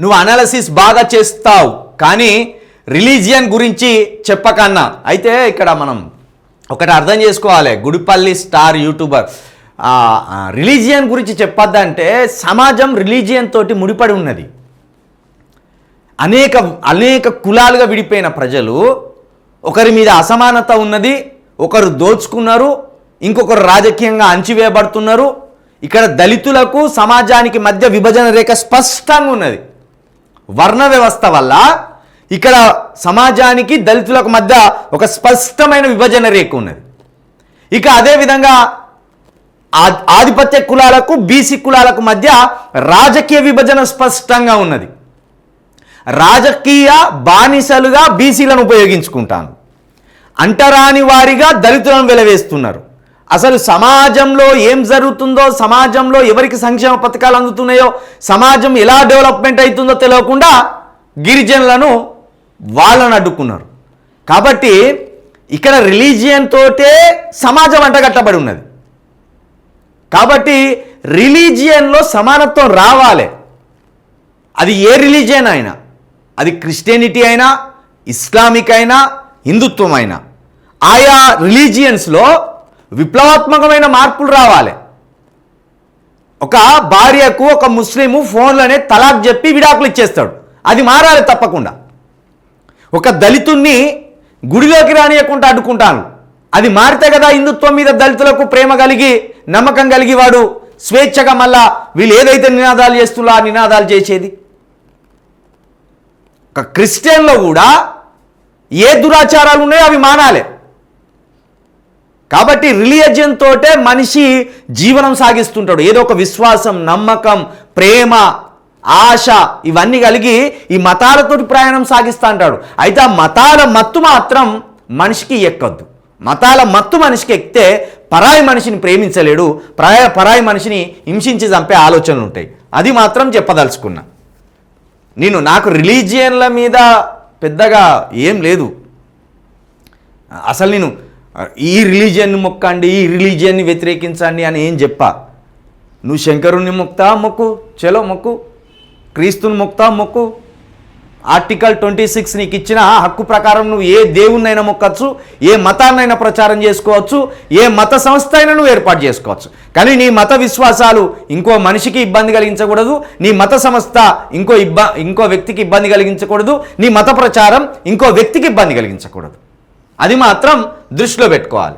నువ్వు అనాలసిస్ బాగా చేస్తావు. కానీ రిలీజియన్ గురించి చెప్పకన్నా. అయితే ఇక్కడ మనం ఒకటి అర్థం చేసుకోవాలి. Gudipalli star YouTuber. రిలీజియన్ గురించి చెప్పొద్దంటే సమాజం రిలీజియన్ తోటి ముడిపడి ఉన్నది. అనేక అనేక కులాలుగా విడిపోయిన ప్రజలు ఒకరి మీద అసమానత ఉన్నది ఒకరు దోచుకున్నారు ఇంకొకరు రాజకీయంగా అణచివేయబడుతున్నారు. ఇక్కడ దళితులకు సమాజానికి మధ్య విభజన రేఖ స్పష్టంగా ఉన్నది. వర్ణ వ్యవస్థ వల్ల ఇక్కడ సమాజానికి దళితులకు మధ్య ఒక స్పష్టమైన విభజన రేఖ ఉన్నది. ఇక అదేవిధంగా ఆ- ఆధిపత్య కులాలకు బీసీ కులాలకు మధ్య రాజకీయ విభజన స్పష్టంగా ఉన్నది. రాజకీయ బానిసలుగా బీసీలను ఉపయోగించుకుంటాను. అంటరాని వారిగా దళితులను వెలవేస్తున్నారు. అసలు సమాజంలో ఏం జరుగుతుందో సమాజంలో ఎవరికి సంక్షేమ పథకాలు అందుతున్నాయో సమాజం ఎలా డెవలప్మెంట్ అవుతుందో తెలియకుండా గిరిజనులను వాళ్ళని అడ్డుకున్నారు. కాబట్టి ఇక్కడ రిలీజియన్ తోటే సమాజం అంటగట్టబడి ఉన్నది. కాబట్టి రిలీజియన్లో సమానత్వం రావాలి. అది ఏ రిలీజియన్ అయినా అది క్రిస్టియనిటీ అయినా ఇస్లామిక్ అయినా హిందుత్వం అయినా ఆయా రిలీజియన్స్లో విప్లవాత్మకమైన మార్పులు రావాలి. ఒక భార్యకు ఒక ముస్లిము ఫోన్లోనే తలాక్ చెప్పి విడాకులు ఇచ్చేస్తాడు. అది మారాలి తప్పకుండా. ఒక దళితుణ్ణి గుడిలోకి రానియకుండా అడ్డుకుంటాను. అది మారితే కదా హిందుత్వం మీద దళితులకు ప్రేమ కలిగి నమ్మకం కలిగి వాడు స్వేచ్ఛగా మళ్ళా వీళ్ళు ఏదైతే నినాదాలు చేస్తున్నా ఆ నినాదాలు చేసేది? ఒక క్రిస్టియన్లో కూడా ఏ దురాచారాలు ఉన్నాయో అవి మానాలి. కాబట్టి రిలీజియన్ తోటే మనిషి జీవనం సాగిస్తుంటాడు. ఏదో ఒక విశ్వాసం నమ్మకం ప్రేమ ఆశ ఇవన్నీ కలిగి ఈ మతాలతోటి ప్రయాణం సాగిస్తూ అంటాడు. అయితే ఆ మతాల మత్తు మాత్రం మనిషికి ఎక్కద్దు. మతాల మత్తు మనిషికి ఎక్కితే పరాయి మనిషిని ప్రేమించలేడు పరాయ పరాయి మనిషిని హింసించి చంపే ఆలోచనలు ఉంటాయి. అది మాత్రం చెప్పదలుచుకున్నా. నేను నాకు రిలీజియన్ల మీద పెద్దగా ఏం లేదు. అసలు నేను ఈ రిలీజియన్ని మొక్కండి ఈ రిలీజియన్ని వ్యతిరేకించండి అని ఏం చెప్పా? నువ్వు శంకరుణ్ణి మొక్తా మొక్కు చలో మొక్కు క్రీస్తుని మొక్తా మొక్కు. ఆర్టికల్ ట్వంటీ సిక్స్ నీకు ఇచ్చిన హక్కు ప్రకారం నువ్వు ఏ దేవుణ్ణైనా మొక్కచ్చు ఏ మతాన్నైనా ప్రచారం చేసుకోవచ్చు ఏ మత సంస్థ అయినా నువ్వు ఏర్పాటు చేసుకోవచ్చు. కానీ నీ మత విశ్వాసాలు ఇంకో మనిషికి ఇబ్బంది కలిగించకూడదు నీ మత సంస్థ ఇంకో ఇబ్బ ఇంకో వ్యక్తికి ఇబ్బంది కలిగించకూడదు నీ మత ప్రచారం ఇంకో వ్యక్తికి ఇబ్బంది కలిగించకూడదు. అది మాత్రం దృష్టిలో పెట్టుకోవాలి.